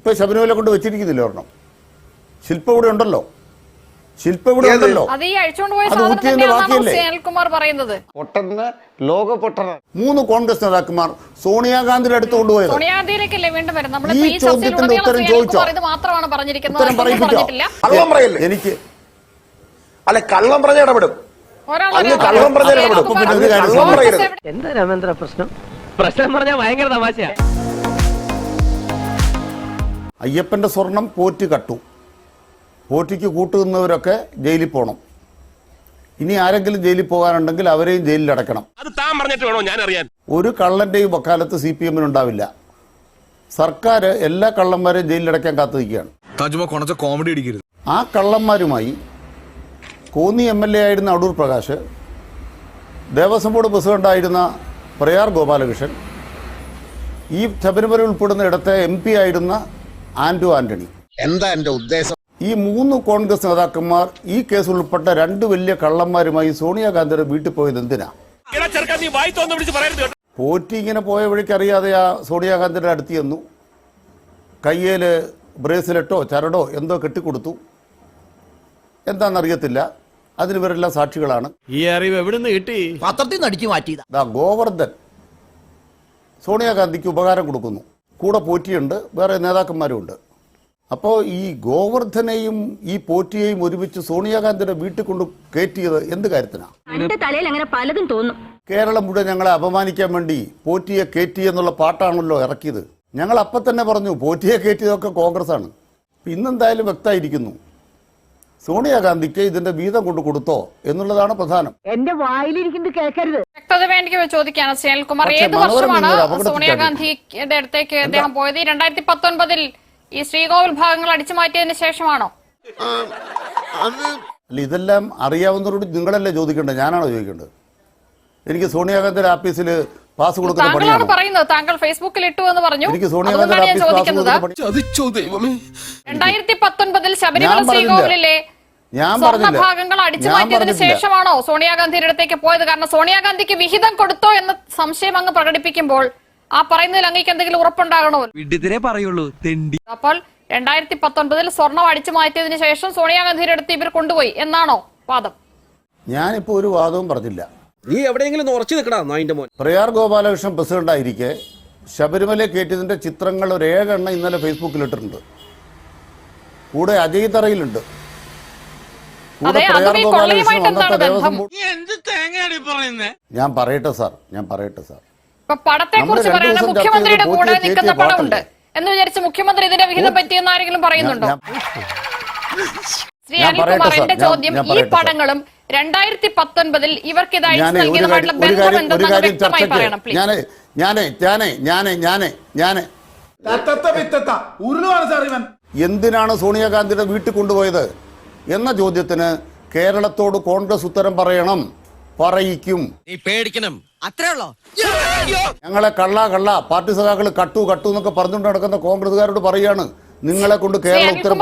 ഇപ്പൊ ശബരിമല കൊണ്ട് വെച്ചിരിക്കുന്നില്ല ഒരെണ്ണം? ശില്പ ഇവിടെ ഉണ്ടല്ലോ. ശില്പ ഇവിടെ ഉണ്ടല്ലോ. ബാക്കിയല്ലേ? പൊട്ടന്ന് ലോക പൊട്ടന മൂന്ന് കോൺഗ്രസ് നേതാക്കന്മാർ സോണിയാഗാന്ധിയുടെ അടുത്ത് കൊണ്ടുപോയത്. ഈ ചോദ്യത്തിന്റെ ഉത്തരം ചോദിച്ചോ? മാത്രമാണ് പറഞ്ഞിരിക്കുന്നത്. ഉത്തരം പറയല്ലേ? എനിക്ക് അല്ല കള്ളം പറഞ്ഞ ഇടപെടും. കള്ളം പറഞ്ഞ ഇടപെടും. എന്താ രാമേന്ദ്ര പ്രശ്നം? പ്രശ്നം പറഞ്ഞാൽ ഭയങ്കര തമാശയാ. അയ്യപ്പന്റെ സ്വർണം പോറ്റി കട്ടു. പോറ്റിക്ക് കൂട്ടുനിന്നവരൊക്കെ ജയിലിൽ പോകണം ഇനി ആരെങ്കിലും ജയിലിൽ പോകാനുണ്ടെങ്കിൽ അവരെയും ജയിലിൽ അടക്കണം അത് താൻ പറഞ്ഞിട്ട് വേണോ ഞാൻ അറിയാൻ ഒരു കള്ളന്റെയും വക്കാലത്ത് സി പി എമ്മിനുണ്ടാവില്ല സർക്കാർ എല്ലാ കള്ളന്മാരെയും ജയിലിലടയ്ക്കാൻ കാത്തു കൊണച്ച കോമഡി അടിക്കരുത്. ആ കള്ളന്മാരുമായി കോന്നി എം എൽ എ ആയിരുന്ന അടൂർ പ്രകാശ് ദേവസ്വം ബോർഡ് പ്രസിഡന്റായിരുന്ന പ്രയാർ ഗോപാലകൃഷ്ണൻ ഈ ശബരിമല ഉൾപ്പെടുന്ന ഇടത്തെ എം പി ആയിരുന്ന ആന്റോ ആന്റണി. എന്താ എന്റെ ഉദ്ദേശം? ഈ മൂന്ന് കോൺഗ്രസ് നേതാക്കന്മാർ ഈ കേസ് ഉൾപ്പെട്ട രണ്ട് വലിയ കള്ളന്മാരുമായി സോണിയാഗാന്ധിയുടെ വീട്ടിൽ പോയത് എന്തിനാ? പോറ്റി ഇങ്ങനെ പോയ വഴിക്ക് അറിയാതെ ആ സോണിയാഗാന്ധിയുടെ അടുത്ത് ചെന്നു. കയ്യിൽ ബ്രേസ്ലെറ്റോ ചരടോ എന്തോ കെട്ടിക്കൊടുത്തു. എന്താണെന്നറിയത്തില്ല. അതിന് ഇവരെല്ലാം സാക്ഷികളാണ്. ഈ അറിവ് എവിടുന്ന് കിട്ടി? പത്രത്തിൽ നിന്ന് അടിച്ചു മാറ്റിയതാ. ദാ ഗോവർദ്ധൻ സോണിയാഗാന്ധിക്ക് ഉപകാരം കൊടുക്കുന്നു. കൂടെ പോറ്റിയുണ്ട് വേറെ നേതാക്കന്മാരും ഉണ്ട് അപ്പോൾ ഈ ഗോവർദ്ധനെയും ഈ പോറ്റിയെയും ഒരുമിച്ച് സോണിയാഗാന്ധിയുടെ വീട്ടിൽ കൊണ്ട് കയറ്റിയത് എന്ത് കാര്യത്തിനാണ് തോന്നും. കേരളം മുഴുവൻ ഞങ്ങളെ അപമാനിക്കാൻ വേണ്ടി പോറ്റിയെ കയറ്റി എന്നുള്ള പാട്ടാണല്ലോ ഇറക്കിയത്. ഞങ്ങൾ അപ്പം തന്നെ പറഞ്ഞു പോറ്റിയെ കയറ്റിയതൊക്കെ കോൺഗ്രസ് ആണ് ഇന്നെന്തായാലും വ്യക്തമായിരിക്കുന്നു. സോണിയാഗാന്ധിക്ക് ഇതിന്റെ വീതം കൊണ്ട് കൊടുത്തോ എന്നുള്ളതാണ് പ്രധാനം. എന്റെ വായിലിരിക്കുന്നത് കേൾക്കരുത്. വ്യക്തത വേണ്ടി ചോദിക്കുകയാണ് സുനിൽകുമാർ ഏത് വർഷമാണ് സോണിയാഗാന്ധിയുടെ അടുത്തേക്ക് അദ്ദേഹം പോയത്? ഈ രണ്ടായിരത്തി പത്തൊൻപതിൽ ഈ ശ്രീകോവിൽ ഭാഗങ്ങൾ അടിച്ചു മാറ്റിയതിന് ശേഷമാണോ? അല്ല ഇതെല്ലാം അറിയാവുന്നവരോട് നിങ്ങളല്ലേ ചോദിക്കേണ്ടത്? ഞാനാണോ ചോദിക്കേണ്ടത്? എനിക്ക് സോണിയാഗാന്ധിയുടെ ആഫീസിൽ പാസ് കൊടുക്കുന്ന താങ്കളാണ് പറയുന്നത്. താങ്കൾ ഫേസ്ബുക്കിൽ ഇട്ടു എന്ന് പറഞ്ഞു. എനിക്ക് സോണിയാഗാന്ധി ചോദിക്കുന്നത്. രണ്ടായിരത്തി പത്തൊൻപതിൽ ശബരിമല ശ്രീകോവിലെ ഞാൻ. ഭാഗങ്ങൾ അടിച്ചു മാറ്റിയതിനു. ശേഷമാണോ സോണിയാഗാന്ധിയുടെ അടുത്തേക്ക് പോയത്? കാരണം സോണിയാഗാന്ധിക്ക് വിഹിതം കൊടുത്തോ എന്ന സംശയം അങ്ങ് പ്രകടിപ്പിക്കുമ്പോൾ ആ പറയുന്നതിൽ അങ്ങേക്ക് എന്തെങ്കിലും ഉറപ്പുണ്ടാകണോ? പറയുള്ളൂ തെണ്ടി. അപ്പോൾ രണ്ടായിരത്തി പത്തൊൻപതിൽ സ്വർണം അടിച്ചു മാറ്റിയതിനു ശേഷം സോണിയാഗാന്ധിയുടെ അടുത്ത് ഇവർ കൊണ്ടുപോയി. എന്നാണോ വാദം? ഞാനിപ്പോ ഒരു വാദവും പറഞ്ഞില്ല. നീ എവിടെയെങ്കിലും ഉറച്ചു നിൽക്കണം അതിന്റെ മോൻ. പ്രയാർ ഗോപാലകൃഷ്ണൻ പ്രസിഡന്റായിരിക്കെ ശബരിമല കയറ്റിയതിന്റെ ചിത്രങ്ങൾ ഒരു ഏഴെണ്ണം ഇന്നലെ ഫേസ്ബുക്കിൽ ഇട്ടിട്ടുണ്ട്. കൂടെ അജയ് തറയിലുണ്ട് കൂടെ അതെ, അതും ഈ കൊള്ളയുമായിട്ട് എന്താണ് അന്നത്തെ ദേവസ്വം ബന്ധം? ബോർഡ് ഞാൻ പറയട്ടെ സാർ. ഞാൻ പറയട്ടെ സാർ. ഇപ്പൊ പടത്തെ കുറിച്ച് ദിവസം മുഖ്യമന്ത്രിയുടെ കൂടെ നിൽക്കുന്ന പടമുണ്ട് എന്ന് വിചാരിച്ച് മുഖ്യമന്ത്രി ഇതിന്റെ വിഹിതം പറ്റിയെന്ന് ആരെങ്കിലും പറയുന്നുണ്ടോ? ശ്രീ അനിൽകുമാർ എന്റെ ചോദ്യം ഈ പടങ്ങളും രണ്ടായിരത്തി പത്തൊൻപതിൽ ഇവർക്ക് ഇത് അയച്ചു നൽകിയതുമായിട്ടുള്ള ബന്ധം എന്തെന്ന് വ്യക്തമായി പറയണം ഞാനേ ഞാനേ ഞാനേ ഞാനേ ഞാനേ ഞാനേ ഇവൻ. എന്തിനാണ് സോണിയാഗാന്ധിയുടെ വീട്ടിൽ കൊണ്ടുപോയത്? എന്ന ചോദ്യത്തിന് കേരളത്തോട് കോൺഗ്രസ് ഉത്തരം പറയണം പറയിക്കും. പേടിക്കണം. അത്രേ ഉള്ളോ? ഞങ്ങളെ കള്ള കള്ള പാർട്ടി സഖാക്കൾ കട്ടു കട്ടു എന്നൊക്കെ പറഞ്ഞുകൊണ്ട് നടക്കുന്ന കോൺഗ്രസുകാരോട് പറയാണ്. നിങ്ങളെ കൊണ്ട് കേരള ഉത്തരം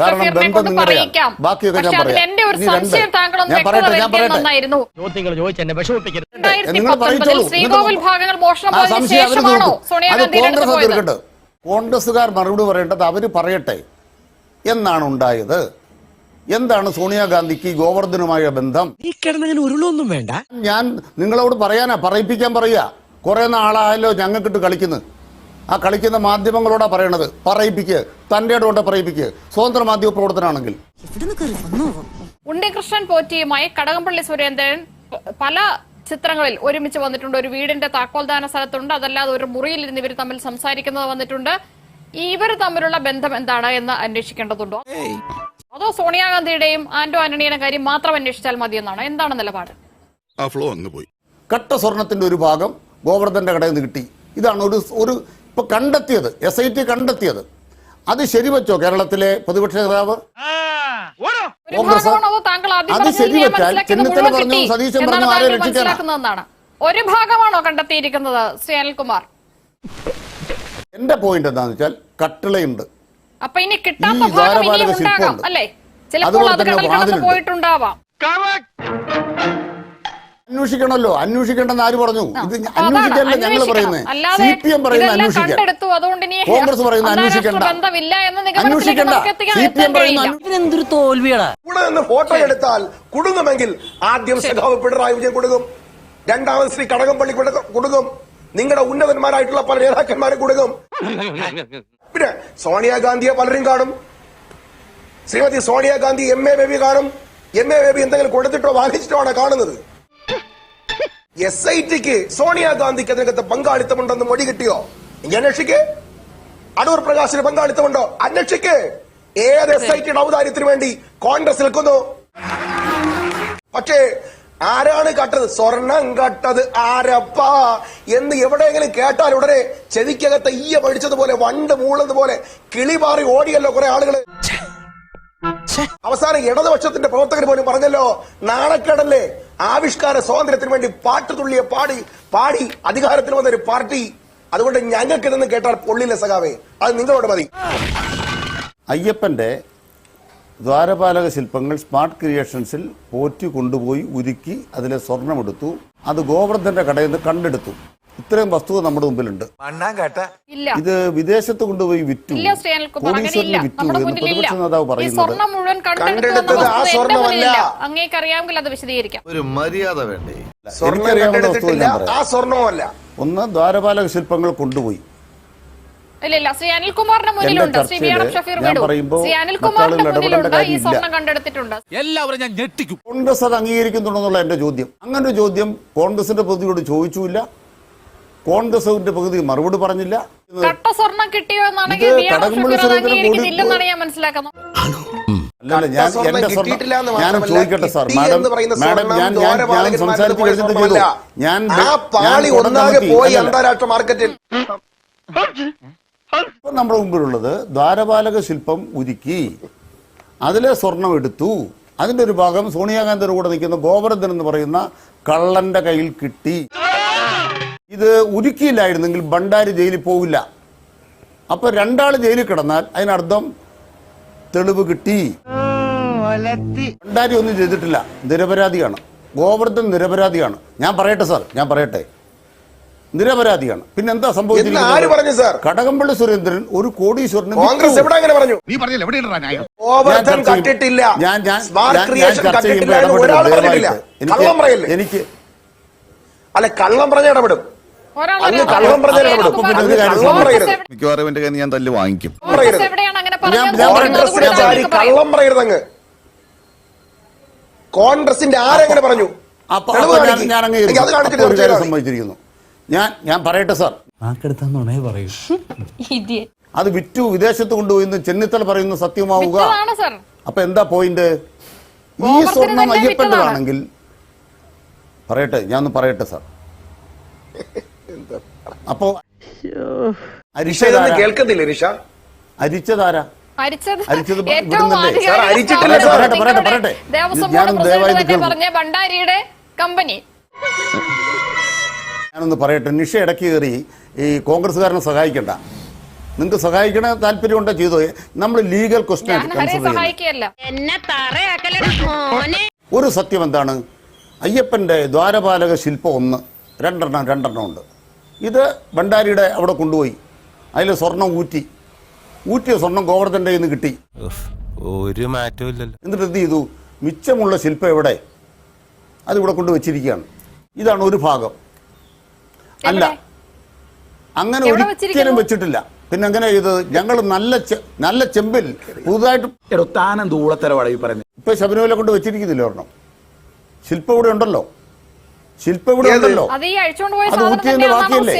കാരണം ബന്ധം കൊണ്ട് പറയിക്കാം. ബാക്കിയൊക്കെ ഞാൻ പറയാം. ഇനി രണ്ട്. സംശയം താങ്കളൊന്ന് ഞാൻ വ്യക്തത പറയട്ടെ, ഞാൻ വരുത്തിയത് പറയട്ടെ. ചോദ്യങ്ങൾ ചോദിച്ച് എന്നെ വിഷമിപ്പിക്കരുത്. രണ്ടായിരത്തി നിങ്ങൾ പത്തൊൻപതിൽ പറയിച്ചോളൂ. ശ്രീകോവിൽ ഭാഗങ്ങൾ മോഷണം ആ പോയതിനു സംശയം അവർ ശേഷമാണോ തീർക്കും. അത് സോണിയാഗാന്ധിയുടെ കോൺഗ്രസ് പോയത്? തീർക്കട്ടെ. കോൺഗ്രസ്സുകാർ മറുപടി പറയേണ്ടത് അവർ പറയട്ടെ. എന്നാണ് ഉണ്ടായത് എന്താണ് സോണിയാഗാന്ധിക്ക് ഗോവർദ്ധനുമായ ബന്ധം? ഈ കിടന്നങ്ങനെ ഉരുളൊന്നും വേണ്ട. ഞാൻ നിങ്ങളോട് പറയാനാ പറയിപ്പിക്കാൻ പറയുക കുറെ നാളായല്ലോ ഞങ്ങൾക്കിട്ട് കളിക്കുന്നു. ആ കളിക്കുന്ന മാധ്യമങ്ങളോടാ പറയണത്. പറയിപ്പിക്ക്. തന്റെ ഇടോടെ പറയിപ്പിക്ക്. സ്വതന്ത്ര മാധ്യമ പ്രവർത്തനമാണെങ്കിൽ ഉണ്ണികൃഷ്ണൻ പോറ്റിയുമായി കടകംപള്ളി സുരേന്ദ്രൻ പല ചിത്രങ്ങളിൽ ഒരുമിച്ച് വന്നിട്ടുണ്ട്. ഒരു വീടിന്റെ താക്കോൽദാന സ്ഥലത്തുണ്ട്. അതല്ലാതെ ഒരു മുറിയിൽ ഇരുന്ന് ഇവർ തമ്മിൽ സംസാരിക്കുന്നത് വന്നിട്ടുണ്ട്. ഇവർ തമ്മിലുള്ള ബന്ധം എന്താണ് എന്ന് അന്വേഷിക്കേണ്ടതുണ്ടോ? അതോ സോണിയാഗാന്ധിയുടെയും ആന്റോ ആന്റണിയുടെ കാര്യം മാത്രം അന്വേഷിച്ചാൽ മതി എന്നാണ് എന്താണ് നിലപാട്? ആ ഫ്ലോ അങ്ങ് പോയി. കട്ട സ്വർണത്തിന്റെ ഒരു ഭാഗം ഗോവർദ്ധന്റെ കടയിൽ നിന്ന് കിട്ടി. ഇതാണ് ഒരു ഒരു ഇപ്പൊ കണ്ടെത്തിയത് എസ് ഐ ടി കണ്ടെത്തിയത്. അത് ശരിവെച്ചോ കേരളത്തിലെ പ്രതിപക്ഷ നേതാവ്? കോൺഗ്രസ് താങ്കൾ ആദ്യം അത് ശരിവെച്ചാൽ ചെന്നിത്തല പറഞ്ഞു, സതീശൻ പറഞ്ഞു, ആരെ രക്ഷിക്കാനാണ് രക്ഷിക്കാനാ? ഒരു ഭാഗമാണോ കണ്ടെത്തിയിരിക്കുന്നത് ശ്രീ അനിൽകുമാർ? എന്റെ പോയിന്റ് എന്താണെന്ന് വെച്ചാൽ കട്ടിളയുണ്ട്. അപ്പൊ ഇനി കിട്ടാത്ത ഈ ഭാഗം ഇനിയും ഉണ്ടാകാം അല്ലേ? ചിലപ്പോൾ അതുപോലെ അത് തന്നെ കടൽ കടന്ന് പോയിട്ടുണ്ടാവാം. അന്വേഷിക്കണമല്ലോ അന്വേഷിക്കേണ്ടെന്ന് ആര് പറഞ്ഞു? ഇത് അന്വേഷിക്കല്ല ഞങ്ങൾ. പറയുന്നത് അല്ലാതെ സി പി എം പറയുന്നത് അന്വേഷിക്കാൻ കോൺഗ്രസ് പറയുന്നത് അന്വേഷിക്കണ്ട. ബന്ധമില്ല എന്ന നിഗമനത്തിലേക്ക് അന്വേഷിക്കണ്ട. സി പി എം പറയുന്ന കഴിയില്ല. ഇതിനെന്തൊരു നിന്ന് ഫോട്ടോ എടുത്താൽ കുടുങ്ങുമെങ്കിൽ ആദ്യം സഖാവ് പിണറായി വിജയൻ കൊടുക്കും. രണ്ടാമത് ശ്രീ കടകംപള്ളി കുടുങ്ങ- കൊടുക്കും. നിങ്ങളുടെ ഉന്നതന്മാരായിട്ടുള്ള പല നേതാക്കന്മാരും കൊടുക്കും. പിന്നെ സോണിയാഗാന്ധിയെ പലരും കാണും. ശ്രീമതി സോണിയാഗാന്ധി എം എ ബേബി കാണും. എം എ ബേബി എന്തെങ്കിലും കൊടുത്തിട്ടോ വാങ്ങിച്ചിട്ടോ ആണ് കാണുന്നത്. എസ് ഐ ടിക്ക് സോണിയാഗാന്ധിക്ക് അതിനകത്ത് പങ്കാളിത്തമുണ്ടെന്ന് മൊഴി കിട്ടിയോ? അന്വേഷിക്ക്. അടൂർ പ്രകാശിന് പങ്കാളിത്തമുണ്ടോ? അന്വേഷിക്ക്. ഏത് എസ് ഐ ടിയുടെ ഔദാര്യത്തിന് വേണ്ടി കോൺഗ്രസ് നിൽക്കുന്നു. പക്ഷേ ആരാണ് കട്ടത്? സ്വർണം കട്ടത് ആരപ്പാ? എന്ന് എവിടെയെങ്കിലും കേട്ടാൽ ഉടനെ ചെവിക്കകത്ത് ഈയ പഠിച്ചതുപോലെ വണ്ട് മൂളുന്നതുപോലെ കിളി മാറി ഓടിയല്ലോ കുറെ ആളുകൾ. അവസാനം ഇടതുപക്ഷത്തിന്റെ പ്രവർത്തകർ പോലും പറഞ്ഞല്ലോ നാണക്കേടല്ലേ? ആവിഷ്കാര സ്വാതന്ത്ര്യത്തിന് വേണ്ടി പാട്ട് തുള്ളിയ പാടി പാടി അധികാരത്തിൽ വന്ന ഒരു പാർട്ടി. അതുകൊണ്ട് ഞങ്ങൾക്ക് ഇതെന്ന് കേട്ടാൽ പൊള്ളില്ല സഖാവേ. അത് നിങ്ങളോട് മതി. അയ്യപ്പന്റെ ദ്വാരപാലക ശില്പങ്ങൾ സ്മാർട്ട് ക്രിയേഷൻസിൽ പോറ്റി കൊണ്ടുപോയി ഉരുക്കി അതിലെ സ്വർണമെടുത്തു. അത് ഗോവർദ്ധന്റെ കടയിൽ നിന്ന് കണ്ടെടുത്തു. ഇത്രയും വസ്തുത നമ്മുടെ മുമ്പിലുണ്ട്. ഇല്ല. ഇത് വിദേശത്ത് കൊണ്ടുപോയി വിറ്റു. ഇല്ല കോടീശ്വരന് വിറ്റു നമ്മുടെ എന്ന് മുന്നിലില്ല. പ്രതിപക്ഷ നേതാവ് ഈ പറയുന്നത്. സ്വർണം മുഴുവൻ കണ്ടെടുത്തു കണ്ടെടുത്തത് ആ വസ്തുത എന്റെ സ്വർണമല്ല. മുന്നിലില്ല അങ്ങേക്ക് അറിയാമെങ്കിൽ അത് വിശദീകരിക്കാം. ഒരു മര്യാദ വേണ്ടേ? സ്വർണം എനിക്കറിയാവുന്ന വസ്തുത കണ്ടെടുത്തിട്ടില്ല. ഞാൻ ആ ഒന്ന് ദ്വാരപാലക ശില്പങ്ങൾ കൊണ്ടുപോയി. ഇല്ല ഇല്ല ശ്രീ അനിൽകുമാറിന്റെ മുന്നിലുണ്ട്. ശ്രീ വി ആർ ഷഫീർ ഞാൻ വിടു. പറയുമ്പോൾ ശ്രീ അനിൽകുമാറിന്റെ മുന്നിലുണ്ട്. ഈ. സ്വർണം കണ്ടെടുത്തിട്ടുണ്ട്. എല്ലാവരും ഞാൻ ഞെട്ടിക്കും. കോൺഗ്രസ് അത് അംഗീകരിക്കുന്നുണ്ടെന്നുള്ള എന്റെ ചോദ്യം. അങ്ങനെ ഒരു ചോദ്യം കോൺഗ്രസിന്റെ പ്രതിയോട് ചോദിച്ചില്ല കോൺഗ്രസിന്റെ പകുതി മറുപടി പറഞ്ഞില്ല. കട്ട സ്വർണം കിട്ടിയോ എന്നാണെങ്കിൽ ഞാൻ മനസ്സിലാക്കുന്നത്. ഞാൻ എന്റെ ഞാൻ ചോദിക്കട്ടെ സാർ. മാഡം മാഡം ഞാൻ ഞാൻ ഞാൻ കഴിഞ്ഞിട്ട് പാളി ഒന്നാകെ പോയി അന്താരാഷ്ട്ര മാർക്കറ്റിൽ. ഇപ്പൊ നമ്മുടെ മുമ്പിലുള്ളത് ദ്വാരപാലക ശില്പം ഉരുക്കി അതിലെ സ്വർണം എടുത്തു. അതിന്റെ ഒരു ഭാഗം സോണിയാഗാന്ധിയുടെ കൂടെ നിൽക്കുന്ന ഗോവർദ്ധൻ എന്ന് പറയുന്ന കള്ളന്റെ കയ്യിൽ കിട്ടി. ഇത് ഉരുക്കിയില്ലായിരുന്നെങ്കിൽ ഭണ്ഡാരി ജയിലിൽ പോവില്ല. അപ്പൊ രണ്ടാൾ ജയിലിൽ കിടന്നാൽ അതിനർത്ഥം തെളിവ് കിട്ടി. ഭണ്ഡാരി ഒന്നും ചെയ്തിട്ടില്ല. നിരപരാധിയാണ്. ഗോവർദ്ധൻ നിരപരാധിയാണ്. ഞാൻ പറയട്ടെ സാർ ഞാൻ പറയട്ടെ. നിരപരാധിയാണ്. പിന്നെ എന്താ സംഭവിച്ചത് ആര് പറഞ്ഞു സാർ? കടകംപള്ളി സുരേന്ദ്രൻ ഒരു കോടീശ്വരന് കോൺഗ്രസ്. എവിടെ അങ്ങനെ പറഞ്ഞു? നീ പറഞ്ഞില്ല? ഞാൻ ഞാൻ ചർച്ച ചെയ്യുമ്പോൾ എനിക്ക് അല്ല കള്ളം പറഞ്ഞ ഇടപെടും. മിക്കവാറും എന്റെ കയ്യിൽ ഞാൻ തല്ല് വാങ്ങിക്കും. കള്ളം കോൺഗ്രസിന്റെ ആരെങ്ങനെ പറഞ്ഞു? സംഭവിച്ചിരിക്കുന്നു ഞാൻ കാണിക്ക്. ഞാൻ ഞാൻ ഞാൻ പറയട്ടെ സാർ. പറയൂ. അത് വിറ്റു വിദേശത്ത് കൊണ്ടുപോയി എന്ന് ചെന്നിത്തല പറയുന്ന സത്യമാവുക. സർ. അപ്പൊ എന്താ പോയിന്റ്? ഈ സ്വർണം അയ്യപ്പെട്ടതാണെങ്കിൽ അയ്യപ്പന്റെതാണെങ്കിൽ പറയട്ടെ ഞാൻ ഒന്ന് പറയട്ടെ സാർ. അപ്പോ കേൾക്കുന്നില്ല നിഷ അരിച്ചതാരാ? അരിച്ചത് ഞാനും ദയവായി. പറഞ്ഞ ഭണ്ഡാരിയുടെ കമ്പനി. ഞാനൊന്ന് പറയട്ടെ. നിഷ ഇടയ്ക്ക് കയറി ഈ കോൺഗ്രസ്സുകാരനെ സഹായിക്കണ്ട. നിങ്ങൾക്ക് സഹായിക്കണ താല്പര്യമുണ്ടോ ചെയ്തോ? നമ്മൾ ലീഗൽ ക്വസ്റ്റ്യൻ ഒരു സത്യം എന്താണ്? അയ്യപ്പന്റെ ദ്വാരപാലക ശില്പം ഒന്ന് രണ്ടെണ്ണം രണ്ടെണ്ണം ഉണ്ട്. ഇത് ഭണ്ഡാരിയുടെ അവിടെ കൊണ്ടുപോയി. അതിൽ സ്വർണം ഊറ്റി. ഊറ്റിയ സ്വർണം ഗോവർദ്ധന്റെ കയ്യിൽ നിന്ന് കിട്ടി ഒരു മാറ്റവും ഇല്ലല്ലോ. എന്നിട്ട് എന്ത് ചെയ്തു? മിച്ചമുള്ള ശില്പം എവിടെ? അതിവിടെ കൊണ്ടുവച്ചിരിക്കുകയാണ്. ഇതാണ് ഒരു ഭാഗം. അല്ല. അങ്ങനെ ഒരിക്കലും വെച്ചിട്ടില്ല. പിന്നെ അങ്ങനെ ഇത്? ഞങ്ങൾ നല്ല നല്ല ചെമ്പിൽ പുതുതായിട്ട് ഈ പറയുന്നത് ഇപ്പൊ ശബരിമല കൊണ്ട് വെച്ചിരിക്കുന്നില്ല ഒരെണ്ണം? ശില്പം ഇവിടെ ഉണ്ടല്ലോ. ശില്പം ഇവിടെ ഉണ്ടല്ലോ. അത് ഊറ്റിയതിന്റെ ബാക്കിയല്ലേ?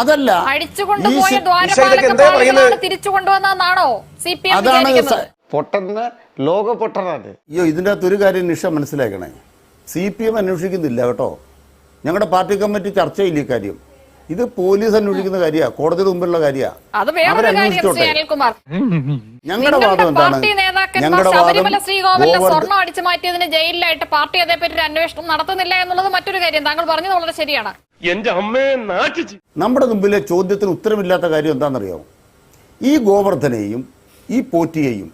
അതല്ല. അതാണ് പൊട്ടന്ന് ലോക പൊട്ടനാണ് അയ്യോ ഇതിന്റെ അകത്ത് ഒരു കാര്യം നിഷ മനസ്സിലാക്കണേ. സി പി എം അന്വേഷിക്കുന്നില്ല കേട്ടോ. ഞങ്ങളുടെ പാർട്ടി കമ്മിറ്റി ചർച്ചയില്ല ഈ കാര്യം? ഇത് പോലീസ് അന്വേഷിക്കുന്ന കാര്യമാണ് കോടതിയുടെ മുമ്പിലുള്ള കാര്യമാണ് അത് വേറൊരു കാര്യം ശ്രീ അനിൽകുമാർ. ഞങ്ങളുടെ വാദം എന്താണ്? ഞങ്ങളുടെ വാദം ശ്രീകോവിലിലെ അടിച്ചു മാറ്റിയതിന് ജയിലിലായിട്ട് പാർട്ടി അതേപ്പറ്റി ഒരു അന്വേഷണം നടത്തുന്നില്ല എന്നുള്ളത് മറ്റൊരു കാര്യം. താങ്കൾ പറഞ്ഞത് വളരെ ശരിയാണ്. എന്റെ അമ്മയെ നാട്ടിച്ച് നമ്മുടെ മുമ്പിലെ ചോദ്യത്തിന് ഉത്തരമില്ലാത്ത കാര്യം എന്താണെന്നറിയാമോ ഈ ഗോവർദ്ധനെയും ഈ പോറ്റിയെയും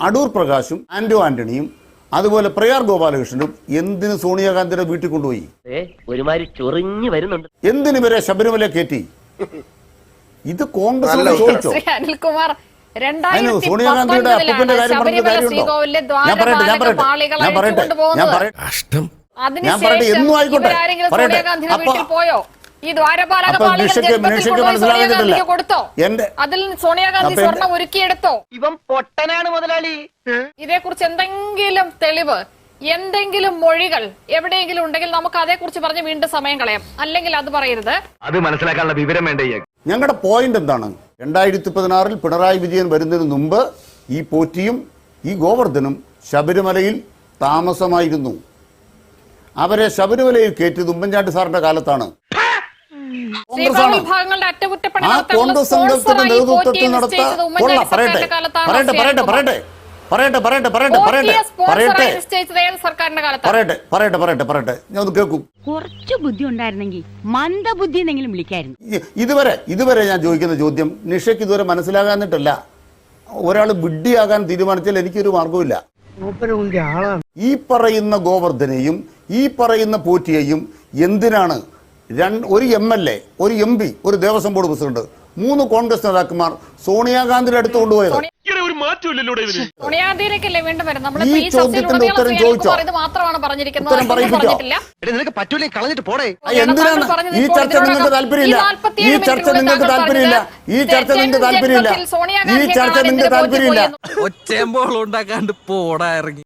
അടൂർ പ്രകാശും ആന്റോ ആന്റണിയും അതുപോലെ പ്രയാർ ഗോപാലകൃഷ്ണനും എന്തിന് സോണിയാഗാന്ധിയുടെ വീട്ടിൽ കൊണ്ടുപോയി? ഒരുമാതിരി ചൊറിഞ്ഞു വരുന്നുണ്ട്. എന്തിന് ഇവരെ ശബരിമല കയറ്റി? ഇത് കോൺഗ്രസ് ചോദിച്ചോ? അനിൽകുമാർ സോണിയാഗാന്ധിയുടെ അപ്പൂപ്പന്റെ കാര്യം പറഞ്ഞ കാര്യമുണ്ടോ? ഞാൻ പറയട്ടെ ഞാൻ പറയട്ടെ ഞാൻ പറയട്ടെ. ഞാൻ പറയട്ടെ ഞാൻ പറയട്ടെ. അതിനുശേഷം എന്നും ആയിക്കോട്ടെ. പറയട്ടെ. അപ്പൊ വീട്ടിൽ പോയോ? ഈ ദ്വാരപാലക പാളികൾ കൊടുത്തോ? അതിൽ സോണിയാഗാന്ധി സ്വർണം ഒരുക്കിയെടുത്തോ? ഇവൻ പൊട്ടനാണ് മുതലാളി. ഇതേക്കുറിച്ച് എന്തെങ്കിലും തെളിവ് എന്തെങ്കിലും മൊഴികൾ എവിടെയെങ്കിലും ഉണ്ടെങ്കിൽ നമുക്ക് അതേക്കുറിച്ച് പറഞ്ഞ് വീണ്ടും സമയം കളയാം. അല്ലെങ്കിൽ അത് പറയരുത്. അത് മനസ്സിലാക്കാനുള്ള വിവരം വേണ്ട ഞങ്ങളുടെ പോയിന്റ് എന്താണ്? രണ്ടായിരത്തി പതിനാറിൽ പിണറായി വിജയൻ വരുന്നതിന് മുമ്പ് ഈ പോറ്റിയും ഈ ഗോവർദ്ധനും ശബരിമലയിൽ താമസമായിരുന്നു. അവരെ ശബരിമലയിൽ കയറ്റിയത് ഉമ്മൻചാണ്ടി സാറിന്റെ കാലത്താണ്. കോൺഗ്രസ് നേതൃത്വത്തിൽ നടത്ത പറയട്ടെ. പറയട്ടെ പറയട്ടെ പറയട്ടെ. പറയട്ടെ പറയട്ടെ പറയട്ടെ പറയട്ടെ. പറയട്ടെ. സർക്കാരിന്റെ കാലത്താണ്. പറയട്ടെ പറയട്ടെ പറയട്ടെ പറയട്ടെ. ഞാൻ ഒന്ന് കേൾക്കും. കുറച്ച് ബുദ്ധി ഉണ്ടായിരുന്നെങ്കിൽ മന്ദബുദ്ധി എന്നെങ്കിലും വിളിക്കായിരുന്നു. ഇതുവരെ ഇതുവരെ ഞാൻ ചോദിക്കുന്ന ചോദ്യം നിഷയ്ക്ക് ഇതുവരെ മനസ്സിലാകാന്നിട്ടല്ല ഒരാൾ വിഡ്ഢിയാകാൻ തീരുമാനിച്ചാൽ എനിക്കൊരു മാർഗവുമില്ല ഈ പറയുന്ന ഗോവർദ്ധനെയും ഈ പറയുന്ന പോറ്റിയെയും എന്തിനാണ് രണ്ട് ഒരു എം എൽ എ ഒരു എം പി ഒരു ദേവസ്വം ബോർഡ് പ്രസിഡന്റ്. മൂന്ന് കോൺഗ്രസ് നേതാക്കന്മാർ സോണിയാഗാന്ധിയുടെ അടുത്ത് കൊണ്ടുപോയത്. ഈ ഈ ചർച്ചയിൽ ചോദ്യത്തിന്റെ ഉടനീളം ഉത്തരം ശ്രീ ചോദിച്ചോ? അനിൽകുമാർ ഇത് മാത്രമാണ് പറഞ്ഞിരിക്കുന്നത്. ഉത്തരം അതൊന്നും പറയിപ്പിച്ചോ? പറഞ്ഞിട്ടില്ല. നിനക്ക് പറ്റൂലേ? കളഞ്ഞിട്ട് പോടേ. ആ, എന്തിനാണ്? ഈ ചർച്ച നിങ്ങൾക്ക് താല്പര്യമില്ല. ഈ ചർച്ച നിങ്ങൾക്ക് താല്പര്യമില്ല. ഈ ചർച്ച നിങ്ങൾക്ക് താല്പര്യമില്ല. ഈ ചർച്ച നിങ്ങൾക്ക് താല്പര്യമില്ല. ഒച്ചയമ്പോളം ഉണ്ടാക്കാണ്ട് പോടാ ഇറങ്ങി.